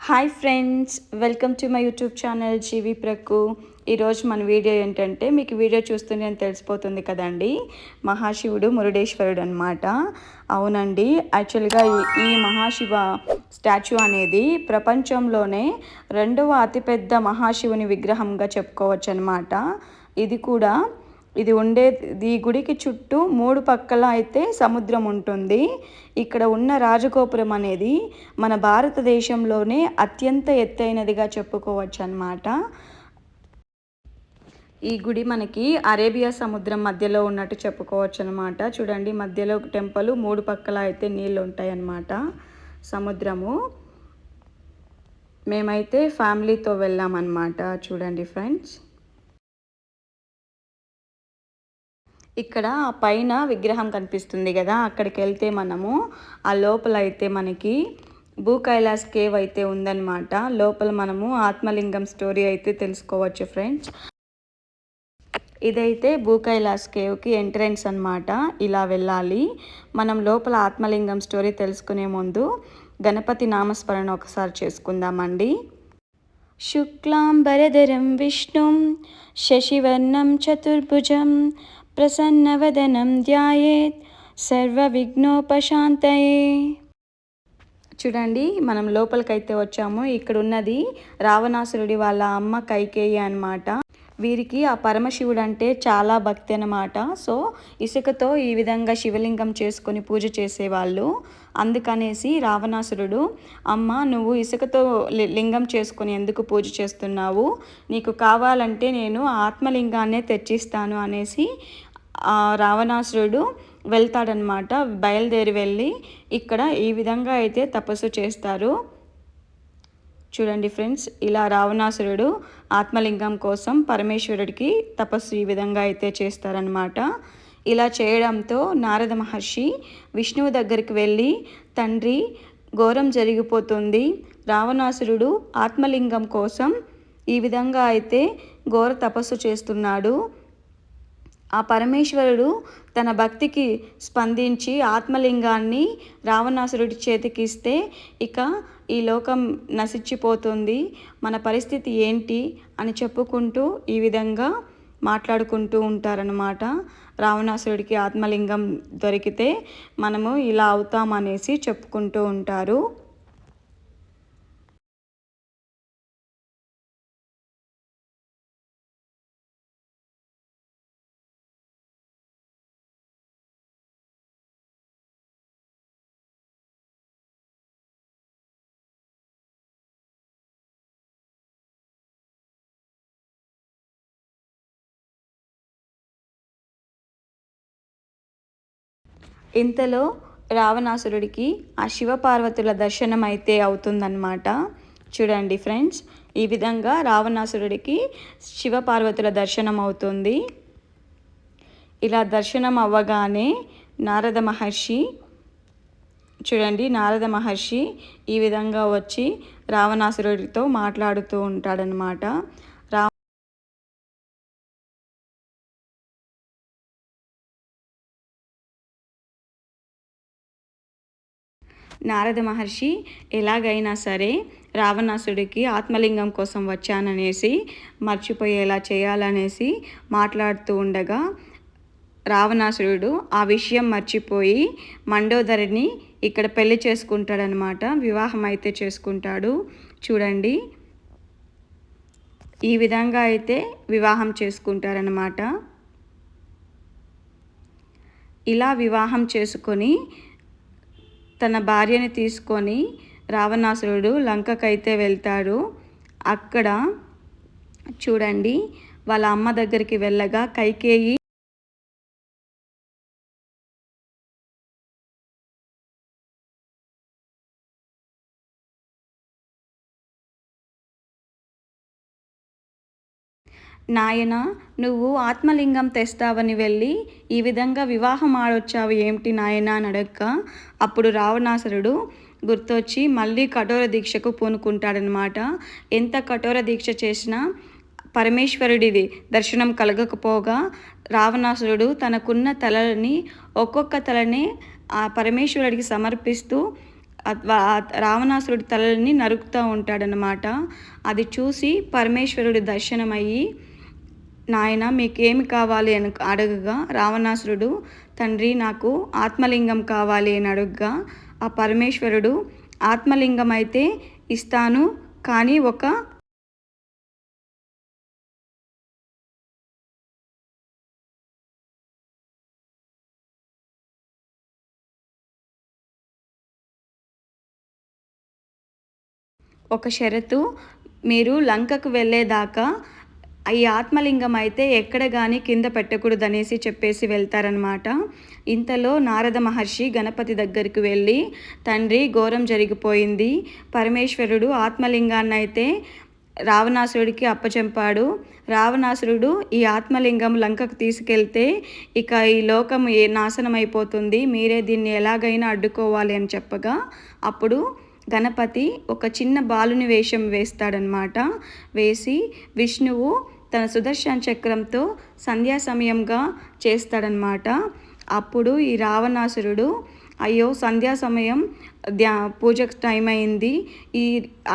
Hi friends welcome to my YouTube channel జీవి ప్రకు ఈరోజు మన వీడియో ఏంటంటే మీకు వీడియో చూస్తుంటే తెలిసిపోతుంది కదండి. మహాశివుడు మురుడేశ్వరుడు అనమాట అవునండి యాక్చువల్గా ఈ ఈ మహాశివ స్టాచ్యూ అనేది ప్రపంచంలోనే రెండవ అతిపెద్ద మహాశివుని విగ్రహంగా చెప్పుకోవచ్చు అనమాట ఇది కూడా ఇది ఉండే ఈ గుడికి చుట్టూ మూడు పక్కల అయితే సముద్రం ఉంటుంది. ఇక్కడ ఉన్న రాజగోపురం అనేది మన భారతదేశంలోనే అత్యంత ఎత్తైనదిగా చెప్పుకోవచ్చు అన్నమాట ఈ గుడి మనకి అరేబియా సముద్రం మధ్యలో ఉన్నట్టు చెప్పుకోవచ్చు అనమాట చూడండి మధ్యలో టెంపుల్ మూడు పక్కల అయితే నీళ్ళు ఉంటాయన్నమాట సముద్రము. మేమైతే ఫ్యామిలీతో వెళ్ళామన్నమాట. చూడండి ఫ్రెండ్స్. ఇక్కడ పైన విగ్రహం కనిపిస్తుంది కదా అక్కడికి వెళ్తే మనము ఆ లోపల అయితే మనకి భూ కైలాస్ కేవ్ అయితే ఉందన్నమాట. లోపల మనము ఆత్మలింగం స్టోరీ అయితే తెలుసుకోవచ్చు ఫ్రెండ్స్. ఇదైతే భూ కైలాస్ కేవ్కి ఎంట్రన్స్ అనమాట ఇలా వెళ్ళాలి. మనం లోపల ఆత్మలింగం స్టోరీ తెలుసుకునే ముందు గణపతి నామస్మరణ ఒకసారి చేసుకుందామండి. శుక్లాంబరధరం విష్ణుం శశివర్ణం చతుర్భుజం प्रसन्नवदनं ध्यायेत् सर्वविघ्नोपशान्तये। చూడండి మనం లోపలికైతే వచ్చాము. ఇక్కడ ఉన్నది రావణాసురుడి వాళ్ళ అమ్మ కైకేయి అనమాట వీరికి ఆ పరమశివుడు అంటే చాలా భక్తి అనమాట సో ఇసుకతో ఈ విధంగా శివలింగం చేసుకొని పూజ చేసేవాళ్ళు. అందుకనేసి రావణాసురుడు అమ్మ నువ్వు ఇసుకతో లింగం చేసుకొని ఎందుకు పూజ చేస్తున్నావు? నీకు కావాలంటే నేను ఆత్మలింగాన్నే తెచ్చిస్తాను అనేసి రావణాసురుడు వెళ్తాడనమాట బయలుదేరి వెళ్ళి ఇక్కడ ఈ విధంగా అయితే తపస్సు చేస్తారు. చూడండి ఫ్రెండ్స్ ఇలా రావణాసురుడు ఆత్మలింగం కోసం పరమేశ్వరుడికి తపస్సు ఈ విధంగా అయితే చేస్తారనమాట ఇలా చేయడంతో నారద మహర్షి విష్ణువు దగ్గరికి వెళ్ళి తండ్రి ఘోరం జరిగిపోతుంది. రావణాసురుడు ఆత్మలింగం కోసం ఈ విధంగా అయితే ఘోర తపస్సు చేస్తున్నాడు. ఆ పరమేశ్వరుడు తన భక్తికి స్పందించి ఆత్మలింగాన్ని రావణాసురుడి చేతికిస్తే ఇక ఈ లోకం నశించిపోతుంది. మన పరిస్థితి ఏంటి? అని చెప్పుకుంటూ ఈ విధంగా మాట్లాడుకుంటూ ఉంటారనమాట రావణాసురుడికి ఆత్మలింగం దొరికితే మనము ఇలా అవుతామనేసి చెప్పుకుంటూ ఉంటారు. ఇంతలో రావణాసురుడికి ఆ శివపార్వతుల దర్శనం అయితే అవుతుందన్నమాట. చూడండి ఫ్రెండ్స్ ఈ విధంగా రావణాసురుడికి శివపార్వతుల దర్శనం అవుతుంది ఇలా దర్శనం అవ్వగానే నారద మహర్షి చూడండి నారద మహర్షి ఈ విధంగా వచ్చి రావణాసురుడితో మాట్లాడుతూ ఉంటాడనమాట నారద మహర్షి ఎలాగైనా సరే రావణాసుడికి ఆత్మలింగం కోసం వచ్చాననేసి మర్చిపోయేలా చేయాలనేసి మాట్లాడుతూ ఉండగా రావణాసురుడు ఆ విషయం మర్చిపోయి మండోదరిని ఇక్కడ పెళ్ళి చేసుకుంటాడనమాట వివాహం అయితే చేసుకుంటాడు. చూడండి. ఈ విధంగా అయితే వివాహం చేసుకుంటారనమాట. ఇలా వివాహం చేసుకొని తన భార్యని తీసుకొని రావణాసురుడు లంకకైతే వెళ్తాడు. అక్కడ చూడండి వాళ్ళ అమ్మ దగ్గరికి వెళ్ళగా కైకేయి నాయన నువ్వు ఆత్మలింగం తెస్తావని వెళ్ళి ఈ విధంగా వివాహం ఆడొచ్చావు ఏమిటి నాయన అని అడగక అప్పుడు రావణాసురుడు గుర్తొచ్చి మళ్ళీ కఠోర దీక్షకు పూనుకుంటాడనమాట ఎంత కఠోర దీక్ష చేసినా పరమేశ్వరుడిది దర్శనం కలగకపోగా రావణాసురుడు తనకున్న తలలని ఒక్కొక్క తలని ఆ పరమేశ్వరుడికి సమర్పిస్తూ రావణాసురుడి తలలని నరుకుతూ ఉంటాడనమాట అది చూసి పరమేశ్వరుడు దర్శనమయ్యి నాయన మీకేమి కావాలి అని అడగగా రావణాసురుడు తండ్రి నాకు ఆత్మలింగం కావాలి అని అడుగగా ఆ పరమేశ్వరుడు ఆత్మలింగం అయితే ఇస్తాను కానీ ఒక ఒక షరతు మీరు లంకకు వెళ్ళేదాకా ఈ ఆత్మలింగం అయితే ఎక్కడ కానీ కింద పెట్టకూడదు అనేసి చెప్పేసి వెళ్తారనమాట ఇంతలో నారద మహర్షి గణపతి దగ్గరికి వెళ్ళి తండ్రి ఘోరం జరిగిపోయింది. పరమేశ్వరుడు ఆత్మలింగాన్ని అయితే రావణాసురుడికి అప్పచెంపాడు. రావణాసురుడు ఈ ఆత్మలింగం లంకకు తీసుకెళ్తే ఇక ఈ లోకం ఏ నాశనం అయిపోతుంది మీరే దీన్ని ఎలాగైనా అడ్డుకోవాలి అని చెప్పగా అప్పుడు గణపతి ఒక చిన్న బాలుని వేషం వేస్తాడనమాట వేసి విష్ణువు తన సుదర్శన చక్రంతో సంధ్యా సమయంగా చేస్తాడనమాట అప్పుడు ఈ రావణాసురుడు అయ్యో సంధ్యా సమయం ధ్యా పూజకు టైం అయింది. ఈ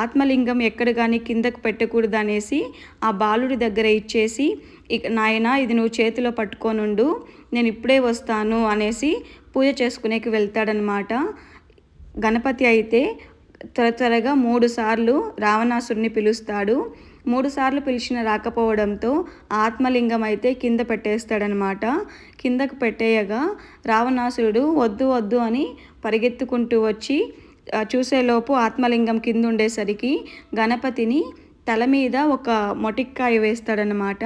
ఆత్మలింగం ఎక్కడ కానీ కిందకు పెట్టకూడదు అనేసి ఆ బాలుడి దగ్గర ఇచ్చేసి ఇక నాయన ఇది నువ్వు చేతిలో పట్టుకోనుండు నేను ఇప్పుడే వస్తాను అనేసి పూజ చేసుకునేకి వెళ్తాడనమాట గణపతి అయితే త్వర త్వరగా మూడు సార్లు రావణాసురుని పిలుస్తాడు. మూడుసార్లు పిలిచిన రాకపోవడంతో ఆత్మలింగం అయితే కింద పెట్టేస్తాడనమాట. కిందకు పెట్టేయగా రావణాసురుడు వద్దు వద్దు అని పరిగెత్తుకుంటూ వచ్చి చూసేలోపు ఆత్మలింగం కింద ఉండేసరికి గణపతిని తల మీద ఒక మొటిక్కాయ వేస్తాడనమాట.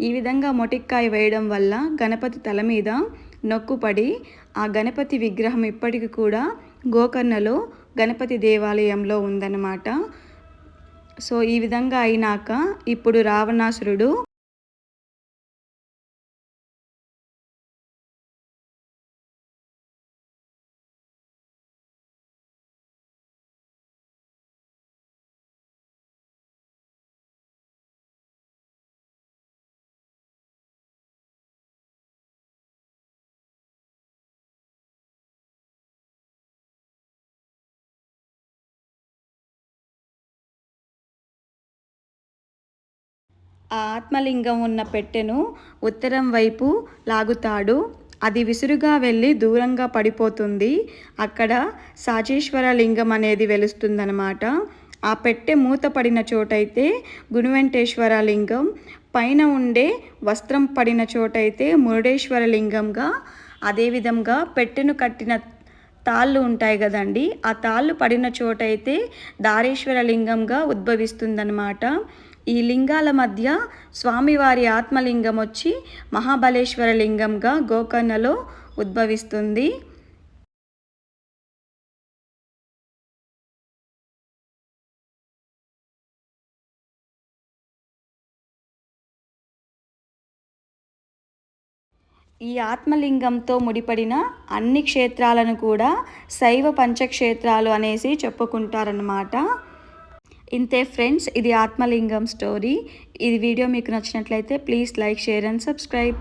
ఈ విధంగా మొటిక్కాయ వేయడం వల్ల గణపతి తల మీద నొక్కుపడి ఆ గణపతి విగ్రహం ఇప్పటికి కూడా గోకర్ణలో గణపతి దేవాలయంలో ఉందన్నమాట సో ఈ విధంగా అయినాక ఇప్పుడు రావణాసురుడు ఆ ఆత్మలింగం ఉన్న పెట్టెను ఉత్తరం వైపు లాగుతాడు. అది విసురుగా వెళ్ళి దూరంగా పడిపోతుంది. అక్కడ సాచేశ్వర లింగం అనేది వెలుస్తుందనమాట ఆ పెట్టె మూత పడిన చోటైతే గుణవెంటేశ్వర లింగం పైన ఉండే వస్త్రం పడిన చోటైతే మురుడేశ్వర లింగంగా అదేవిధంగా పెట్టెను కట్టిన తాళ్ళు ఉంటాయి కదండి ఆ తాళ్ళు పడిన చోటైతే దారేశ్వర లింగంగా ఉద్భవిస్తుందన్నమాట. ఈ లింగాల మధ్య స్వామివారి ఆత్మలింగం వచ్చి మహాబలేశ్వర లింగంగా గోకర్ణలో ఉద్భవిస్తుంది. ఈ ఆత్మలింగంతో ముడిపడిన అన్ని క్షేత్రాలను కూడా శైవ పంచక్షేత్రాలు అనేసి చెప్పుకుంటారనమాట ఇంతే ఫ్రెండ్స్ ఇది ఆత్మలింగం స్టోరీ. ఇది వీడియో మీకు నచ్చినట్లయితే please like share and subscribe.